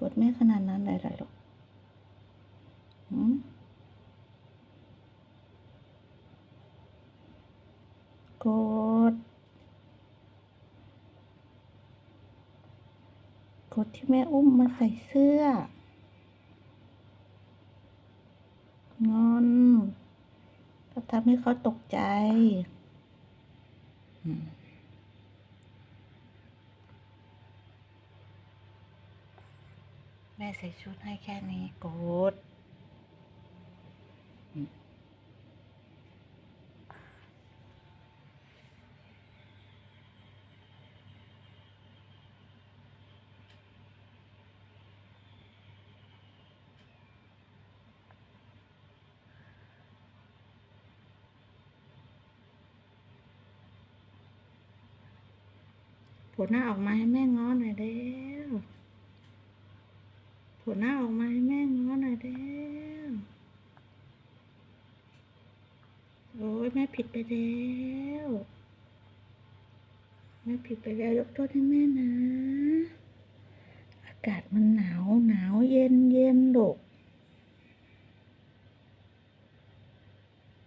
กดแม่ขนาดนั้นได้ไรหรอกหืมกด กดที่แม่อุ้มมาใส่เสื้อ งอนก็ทำให้เขาตกใจ อืม แม่ใส่ชุดให้แค่นี้กดผลหน้าออกมาให้แม่ง้อหน่อยเร็ว ผลหน้าออกมาให้แม่ง้อหน่อยเร็วโอ้ยแม่ผิดไปแล้วแม่ผิดไปแล้วยกโทษให้แม่นะ อากาศมันหนาวหนาวเย็นเย็นลูก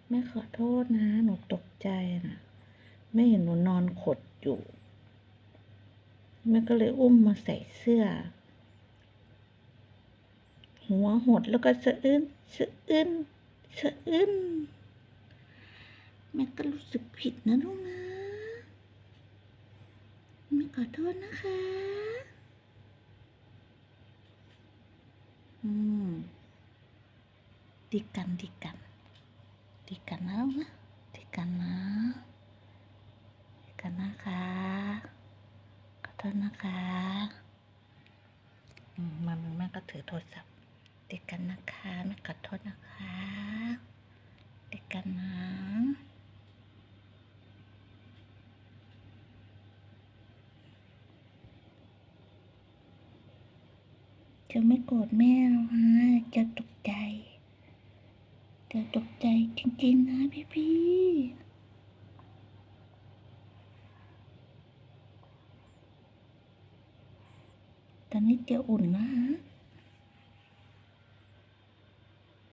แม่ขอโทษนะ หนูตกใจนะแม่เห็นหนูนอนขดอยู่แม่ก็เลยอุ้มมาใส่เสื้อ หัวหดแล้วก็สะอื้นสะอื้นสะอื้นแม่ก็รู้สึกผิดนะลูกนะแม่ขอโทษนะคะ อืมดีกันดีกันดีกันนะลูกนะดีกันนะดีกันนะคะขอโทษนะคะ อืมมันแม่ก็ถือโทรศัพท์ ดีกันนะคะแม่ขอโทษนะคะ เดีกันนะจะไม่โกรธแม่หรอกฮะจะตกใจ จะตกใจจริงๆนะพี่พี่ๆตอนนี้เจียวอุ่นนะฮะ